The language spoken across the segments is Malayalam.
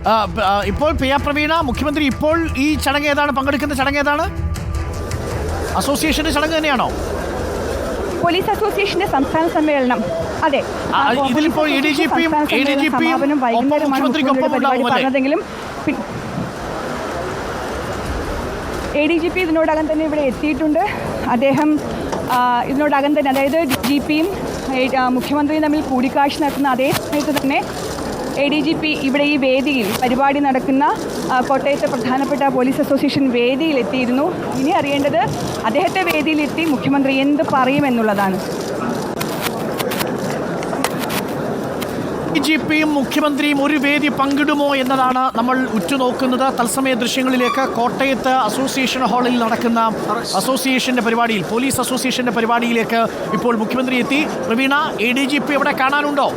ആ, പി ആർ പ്രവീണ മുഖ്യമന്ത്രി ഇപ്പോൾ ഈ ചടങ്ങ് ഏതാണ്? പങ്കെടുക്കുന്ന ചടങ്ങ് ഏതാണ്? അസോസിയേഷന്റെ ചടങ്ങ് തന്നെയാണോ? പോലീസ് അസോസിയേഷന്റെ സംസ്ഥാന സമ്മേളനം. അതെ. ഇതിലിപ്പോൾ മുഖ്യമന്ത്രിക്കൊപ്പം പറഞ്ഞതെങ്കിലും എ ഡി ജി പി ഇതിനോടകം തന്നെ ഇവിടെ എത്തിയിട്ടുണ്ട്. അദ്ദേഹം ഇതിനോടകം തന്നെ അതായത് ജി പിയും മുഖ്യമന്ത്രിയും തമ്മിൽ കൂടിക്കാഴ്ച നടത്തുന്ന അതേ സമയത്ത് തന്നെ എ ഡി ജി പി ഇവിടെ ഈ വേദിയിൽ പരിപാടി നടക്കുന്ന കോട്ടയത്തെ പ്രധാനപ്പെട്ട പോലീസ് അസോസിയേഷൻ വേദിയിൽ എത്തിയിരുന്നു ഇനി അറിയേണ്ടത് അദ്ദേഹത്തെ വേദിയിലെത്തി മുഖ്യമന്ത്രി എന്ത് പറയുമെന്നുള്ളതാണ് ജി പിയും മുഖ്യമന്ത്രിയും ഒരു വേദി പങ്കിടുമോ എന്നതാണ് നമ്മൾ ഉറ്റുനോക്കുന്നത്. തത്സമയ ദൃശ്യങ്ങളിലേക്ക് കോട്ടയത്ത് അസോസിയേഷൻ ഹാളിൽ നടക്കുന്ന അസോസിയേഷന്റെ പരിപാടിയിൽ പോലീസ് അസോസിയേഷന്റെ പരിപാടിയിലേക്ക് ഇപ്പോൾ മുഖ്യമന്ത്രി എത്തി. Praveena A D G P എവിടെ കാണാനുണ്ടോ?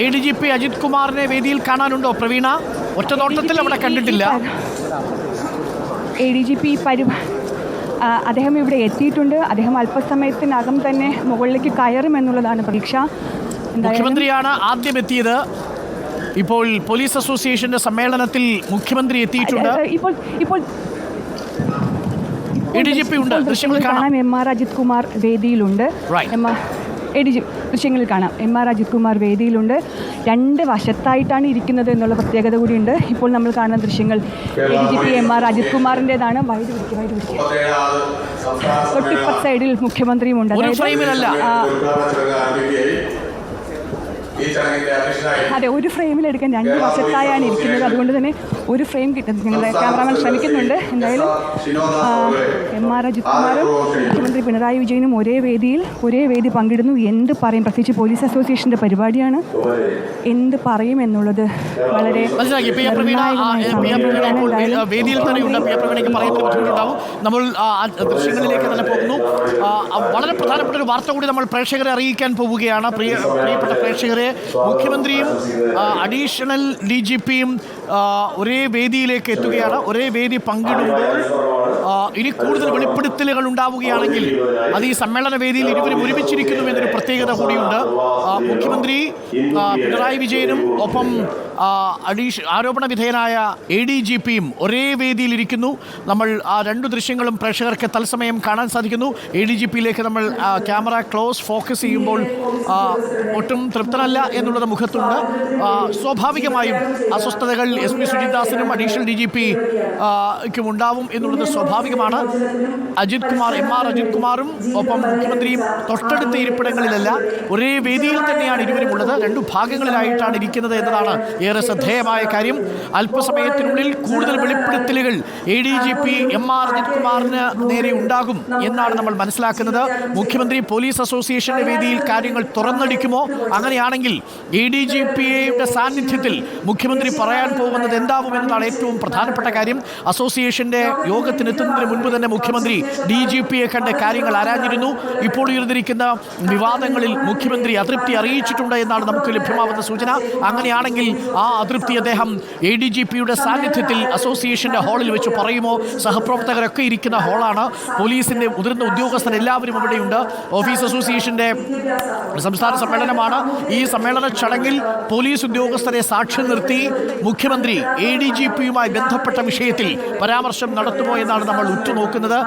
A D G P Ajith കുമാറിനെ വേദിയിൽ കാണാനുണ്ടോ പ്രവീണ? ഒറ്റ നോട്ടത്തിൽ അവിടെ കണ്ടിട്ടില്ല. എ ഡി ജി പി അദ്ദേഹം ഇവിടെ എത്തിയിട്ടുണ്ട്. അദ്ദേഹം അല്പസമയത്തിനകം തന്നെ മുകളിലേക്ക് കയറുമെന്നുള്ളതാണ് പ്രതീക്ഷ. മുഖ്യമന്ത്രിയാണ് ആദ്യം എത്തിയത്. ഇപ്പോൾ പോലീസ് അസോസിയേഷന്റെ സമ്മേളനത്തിൽ മുഖ്യമന്ത്രി എത്തിയിട്ടുണ്ട്. ഇപ്പോൾ ഇപ്പോൾ ഇപ്പോൾ ADGP ഉണ്ട്. ഇപ്പോൾ ദൃശ്യങ്ങൾ കാണാം. എം ആർ അജിത് കുമാർ വേദിയിലുണ്ട്. എം ആർ എ ദൃശ്യങ്ങൾ ദൃശ്യങ്ങളിൽ കാണാം. എം ആർ അജിത് കുമാർ വേദിയിലുണ്ട്. രണ്ട് വശത്തായിട്ടാണ് ഇരിക്കുന്നത് എന്നുള്ള പ്രത്യേകത കൂടിയുണ്ട്. ഇപ്പോൾ നമ്മൾ കാണുന്ന ദൃശ്യങ്ങൾ A D G P M R Ajith കുമാറിന്റെതാണ് വൈദ്യുതി പിടിക്കുക വൈഡ് പിടിക്കുക തൊട്ടിപ്പുറ സൈഡിൽ മുഖ്യമന്ത്രിയും ഉണ്ട് ഒരു അതായത് ഫ്രെയിമിലല്ല ആ, ഈ ചടങ്ങിന്റെ അധ്യക്ഷനായി അതെ ഒരു ഫ്രെയിമിൽ എടുക്കാൻ രണ്ട് വശത്തായാണ് ഇരിക്കുന്നത്. അതുകൊണ്ട് തന്നെ ഒരു ഫ്രെയിം കിട്ടുന്നത് ഞങ്ങളുടെ ക്യാമറാമാൻ ശ്രമിക്കുന്നുണ്ട്. എന്തായാലും എം ആർ അജിത് കുമാറും മുഖ്യമന്ത്രി പിണറായി വിജയനും ഒരേ വേദിയിൽ ഒരേ വേദി പങ്കിടുന്നു. എന്ത് പറയും? പ്രത്യേകിച്ച് പോലീസ് അസോസിയേഷന്റെ പരിപാടിയാണ് എന്ത് പറയും എന്നുള്ളത് വളരെ വേദിയിൽ തന്നെയുണ്ട് പ്രവീണയ്ക്ക് ബുദ്ധിമുട്ടുണ്ടാവും. നമ്മൾ ദൃശ്യങ്ങളിലേക്ക് തന്നെ പോകുന്നു. വളരെ പ്രധാനപ്പെട്ട ഒരു വാർത്ത കൂടി നമ്മൾ പ്രേക്ഷകരെ അറിയിക്കാൻ പോവുകയാണ്. പ്രിയ പ്രിയപ്പെട്ട പ്രേക്ഷകരെ മുഖ്യമന്ത്രിയും അഡീഷണൽ ഡി ജി പിയും ഒരേ വേദിയിലേക്ക് എത്തുകയാണ്. ഒരേ വേദി പങ്കിടുമ്പോൾ ഇനി കൂടുതൽ വെളിപ്പെടുത്തലുകൾ ഉണ്ടാവുകയാണെങ്കിൽ അത് ഈ സമ്മേളന വേദിയിൽ ഇരുവരും ഒരുമിച്ചിരിക്കുന്നു എന്നൊരു പ്രത്യേകത കൂടിയുണ്ട്. മുഖ്യമന്ത്രി പിണറായി വിജയനും ഒപ്പം അഡീഷ് ആരോപണ വിധേയനായ എ ഡി ജി പിയും ഒരേ വേദിയിലിരിക്കുന്നു നമ്മൾ ആ രണ്ടു ദൃശ്യങ്ങളും പ്രേക്ഷകർക്ക് തത്സമയം കാണാൻ സാധിക്കുന്നു. എ ഡി ജി പിയിലേക്ക് നമ്മൾ ക്യാമറ ക്ലോസ് ഫോക്കസ് ചെയ്യുമ്പോൾ ഒട്ടും തൃപ്തനല്ല എന്നുള്ളത് മുഖത്തുണ്ട്. സ്വാഭാവികമായും അസ്വസ്ഥതകൾ എസ് പി സുജിത്ദാസിനും അഡീഷണൽ ഡി ജി പിക്കും ഉണ്ടാവും എന്നുള്ളത് സ്വാഭാവികമാണ്. അജിത് കുമാർ എം ആർ അജിത് കുമാറും ഒപ്പം മുഖ്യമന്ത്രിയും തൊട്ടടുത്ത ഇരിപ്പിടങ്ങളിലല്ല ഒരേ വേദിയിൽ തന്നെയാണ് ഇരുവരും ഉള്ളത്. രണ്ടു ഭാഗങ്ങളിലായിട്ടാണ് ഇരിക്കുന്നത് എന്നതാണ് ഏറെ ശ്രദ്ധേയമായ കാര്യം. അല്പസമയത്തിനുള്ളിൽ കൂടുതൽ വെളിപ്പെടുത്തലുകൾ A D G P M R Ajith കുമാറിന് നേരെ ഉണ്ടാകും എന്നാണ് നമ്മൾ മനസ്സിലാക്കുന്നത്. മുഖ്യമന്ത്രി പോലീസ് അസോസിയേഷന്റെ വേദിയിൽ കാര്യങ്ങൾ തുറന്നടിക്കുമോ? അങ്ങനെയാണെങ്കിൽ എ ഡി ജി പിയുടെ സാന്നിധ്യത്തിൽ മുഖ്യമന്ത്രി പറയാൻ പോകുന്നത് എന്താവും എന്നതാണ് ഏറ്റവും പ്രധാനപ്പെട്ട കാര്യം. അസോസിയേഷന്റെ യോഗത്തിനെത്തുന്നതിന് മുൻപ് തന്നെ മുഖ്യമന്ത്രി ഡി ജി പിയെ കണ്ട് കാര്യങ്ങൾ ആരാഞ്ഞിരുന്നു. ഇപ്പോൾ ഉയർന്നിരിക്കുന്ന വിവാദങ്ങളിൽ മുഖ്യമന്ത്രി അതൃപ്തി അറിയിച്ചിട്ടുണ്ട് എന്നാണ് നമുക്ക് ലഭ്യമാവുന്ന സൂചന. അങ്ങനെയാണെങ്കിൽ ആ അതൃപ്തി അദ്ദേഹം എ ഡി ജി പിയുടെ സാന്നിധ്യത്തിൽ അസോസിയേഷന്റെ ഹാളിൽ വെച്ച് പറയുമോ? സഹപ്രവർത്തകരൊക്കെ ഇരിക്കുന്ന ഹാളാണ്. പോലീസിന്റെ മുതിർന്ന ഉദ്യോഗസ്ഥർ എല്ലാവരും ഇവിടെയുണ്ട് ഓഫീസ് അസോസിയേഷന്റെ സംസ്ഥാന സമ്മേളനമാണ്. ഈ സമ്മേളന ചടങ്ങിൽ പോലീസ് ഉദ്യോഗസ്ഥരെ സാക്ഷ്യം നിർത്തി മുഖ്യമന്ത്രി എ ഡി ജി പിയുമായി ബന്ധപ്പെട്ട വിഷയത്തിൽ പരാമർശം നടത്തുമോ എന്നാണ് നമ്മൾ ഉറ്റുനോക്കുന്നത്?